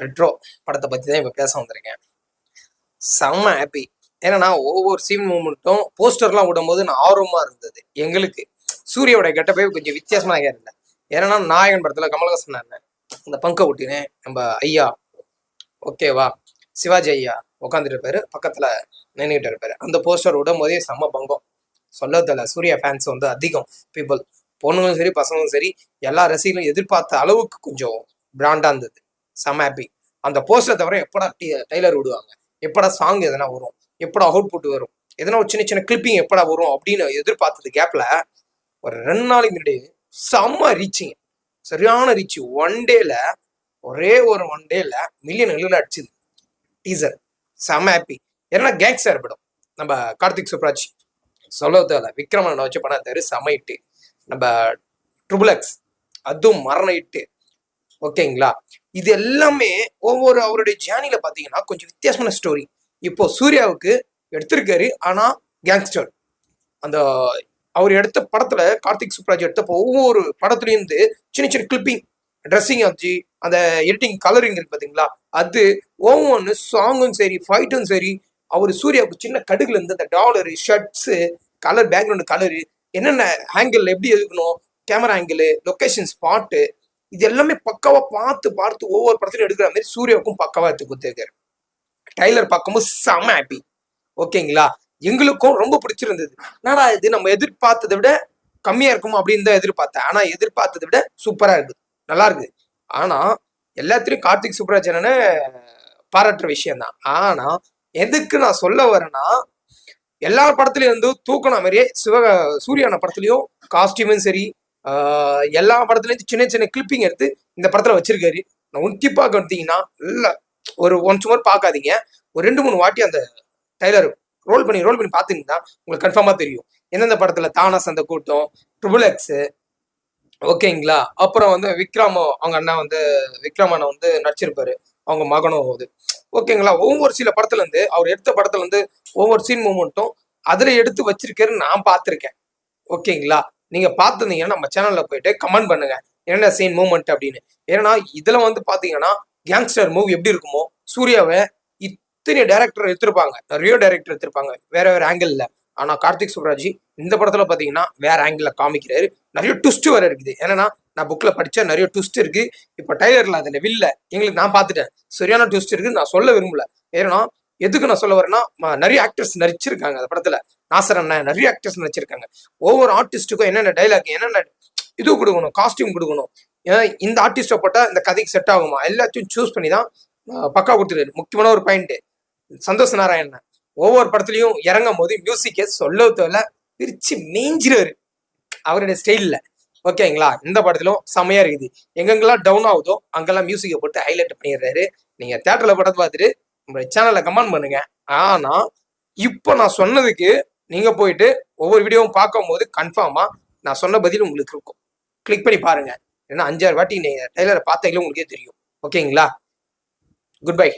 Retro படத்தை பற்றி தான் இப்போ பேச வந்திருக்கேன். செம்ம ஹாப்பி ஏன்னா ஒவ்வொரு சீன் மூமெண்ட்டும் போஸ்டர்லாம் விடும்போது நான் ஆர்வமாக இருந்தது. எங்களுக்கு. சூர்யாவோட கெட்டப்பே கொஞ்சம் வித்தியாசமாக இருந்தேன் ஏன்னா நாயகன் படத்தில் கமலஹாசன் அண்ணன். இந்த பங்கை விட்டினேன் நம்ம ஐயா. ஓகேவா சிவாஜி ஐயா. உட்காந்துட்டு இருப்பாரு பக்கத்தில் நின்றுட்டு இருப்பாரு அந்த போஸ்டர் விடும் போதே செம்ம பங்கம். சொல்லதில்ல சூர்யா ஃபேன்ஸ் வந்து அதிகம் பீப்புள் பொண்ணுங்களும் சரி பசங்களும் சரி எல்லா ரசிகளும் எதிர்பார்த்த அளவுக்கு கொஞ்சம் பிராண்டாக இருந்தது. செம்ம ஹாப்பி அந்த போஸ்டரை தவிர எப்படா டி டைலர் விடுவாங்க? எப்படா சாங் எதனா வரும்? எப்படா அவுட்புட் வரும்? எதனா ஒரு சின்ன சின்ன கிளிப்பிங் எப்படா வரும் அப்படின்னு எதிர்பார்த்தது கேப்பில் ஒரு ரெண்டு நாளைக்கு முன்னாடி செம்ம ரீச்சிங் சரியான ரீச் ஒன் டேல ஒரே ஒரு ஒன் டேல மில்லியன் அடிச்சுது. டீசர் செம்ம ஹாப்பி ஏன்னா கேங்ஸ்டர் படம்? நம்ம கார்த்திக் சுப்ராஜ் சொல்ல தேவை விக்ரமன் வச்சு படம் தரு செம்ம இட்டு நம்ம ட்ரிபிள் எக்ஸ் அதுவும் மரண இட்டு ஓகேங்களா இது எல்லாமே ஒவ்வொரு அவருடைய ஜேர்னில பார்த்தீங்கன்னா கொஞ்சம் வித்தியாசமான ஸ்டோரி இப்போ சூர்யாவுக்கு எடுத்திருக்காரு ஆனால் கேங்ஸ்டர் அந்த அவர் எடுத்த படத்துல கார்த்திக் சுப்ராஜ் எடுத்தப்போ ஒவ்வொரு படத்துலேருந்து சின்ன சின்ன கிளிப்பிங் ட்ரெஸ்ஸிங் ஆச்சு அந்த எடிட்டிங் கலரிங் இருக்கு பார்த்தீங்களா அது ஒவ்வொன்று சாங்கும் சரி ஃபைட்டும் சரி அவர் சூர்யாவுக்கு சின்ன கடுகுல இருந்து அந்த dollar shirts colour background colour என்னென்ன ஆங்கிள் எப்படி எடுக்கணும் கேமரா ஆங்கிள் லொக்கேஷன் ஸ்பாட்டு இது எல்லாமே பக்காவாக பார்த்து பார்த்து ஒவ்வொரு படத்துலையும் எடுக்கிற மாதிரி சூர்யாவுக்கும் பக்காவாக எடுத்து கொடுத்துருக்காரு. டைலர் பார்க்கும்போது செம்ம ஹாப்பி ஓகேங்களா? எங்களுக்கும் ரொம்ப பிடிச்சிருந்தது. என்னடா இது நம்ம எதிர்பார்த்ததை விட கம்மியாக இருக்கும் அப்படின்னு தான் எதிர்பார்த்தேன். ஆனால் எதிர்பார்த்ததை விட சூப்பராக இருக்குது. நல்லா இருக்குது. ஆனா எல்லாத்திலையும் கார்த்திக் சுப்ராஜ் பாராட்டுற விஷயம்தான். ஆனால் ஆனா எதுக்கு நான் சொல்ல வரேன்னா எல்லா படத்துலயும் இருந்து தூக்கின மாதிரியே சிவ சூரியான படத்துலயும் காஸ்டியூமும் சரி எல்லா படத்துலயும் சின்ன சின்ன கிளிப்பிங் எடுத்து இந்த படத்துல வச்சிருக்காரு. நான் உன்கிப்பா எடுத்தீங்கன்னா இல்ல ஒரு ஒன் சுமர் பார்க்காதீங்க. ஒரு ரெண்டு மூணு வாட்டி அந்த டைலர் ரோல் பண்ணி ரோல் பண்ணி பார்த்துங்கன்னா உங்களுக்கு கன்ஃபார்மா தெரியும். எந்தெந்த படத்துல தானஸ் அந்த கூட்டம் ட்ரிபிள் எக்ஸ் ஓகேங்களா? அப்புறம் வந்து விக்ரமோ அவங்க அண்ணா வந்து விக்ரம் அண்ணா வந்து நடிச்சிருப்பாரு. அவங்க மகனும் அது. ஓகேங்களா? ஒவ்வொரு சில படத்துல இருந்து அவர் எடுத்த படத்துல இருந்து ஒவ்வொரு சீன் மூமெண்ட்டும் அதுல எடுத்து வச்சிருக்காருன்னு நான் பார்த்துருக்கேன். ஓகேங்களா? நீங்க பார்த்துருந்தீங்கன்னா நம்ம சேனல்ல போயிட்டு கமெண்ட் பண்ணுங்க. என்ன சீன் மூமெண்ட் அப்படின்னு. ஏன்னா இதுல வந்து பாத்தீங்கன்னா கேங்ஸ்டர் மூவி எப்படி இருக்குமோ சூர்யாவை இத்தனை டேரக்டர் எடுத்திருப்பாங்க. நிறைய டேரக்டர் எடுத்திருப்பாங்க வேற வேற ஆங்கிள் ஆனா கார்த்திக் சுப்ராஜ் இந்த படத்துல பாத்தீங்கன்னா வேற ஆங்கிள் காமிக்கிறாரு. நிறைய ட்விஸ்ட் வர இருக்குது. என்னன்னா நான் புக்ல படிச்ச நிறைய ட்விஸ்ட் இருக்கு. இப்ப டைலர்ல அதுல வில்ல. எங்களுக்கு நான் பார்த்துட்டேன். சரியான ட்விஸ்ட் இருக்கு. நான் சொல்ல விரும்பல. ஏன்னா எதுக்கு நான் சொல்ல வரேன்னா நிறைய ஆக்டர்ஸ் நடிச்சிருக்காங்க அந்த படத்துல. நாசர் அண்ணன் நிறைய ஆக்டர்ஸ் நடிச்சிருக்காங்க. ஒவ்வொரு ஆர்டிஸ்ட்டுக்கும் என்னென்ன டைலாக் என்னென்ன இது கொடுக்கணும் காஸ்டியூம் கொடுக்கணும். ஏன்னா இந்த ஆர்டிஸ்டை போட்டால் இந்த கதைக்கு செட் ஆகுமா? எல்லாத்தையும் சூஸ் பண்ணி தான் பக்கா கொடுத்துருக்காரு. முக்கியமான ஒரு பாயிண்ட் சந்தோஷ் நாராயணன் ஒவ்வொரு படத்துலையும் இறங்கும் போது மியூசிக்கை சொல்ல தேவையில்ல. பிரிச்சு மேஞ்சிருவாரு. அவருடைய ஸ்டைலில் ஓகேங்களா இந்த படத்திலும் செமையாக இருக்குது. எங்கெங்கெல்லாம் டவுன் ஆகுதோ அங்கெல்லாம் மியூசிக்கை போட்டு ஹைலைட் பண்ணிடுறாரு. நீங்க தேட்டர்ல படத்தை பார்த்துட்டு நம்ம சேனல்ல கமெண்ட் பண்ணுங்க. ஆனா இப்போ நான் சொன்னதுக்கு நீங்க போயிட்டு ஒவ்வொரு வீடியோவும் பார்க்கும்போது கன்ஃபார்மா நான் சொன்ன பதில் உங்களுக்கு இருக்கும். கிளிக் பண்ணி பாருங்க. ஏன்னா அஞ்சாறு வாட்டி நீங்க டெய்லரை பார்த்தீங்களே உங்களுக்கே தெரியும். ஓகேங்களா குட் பை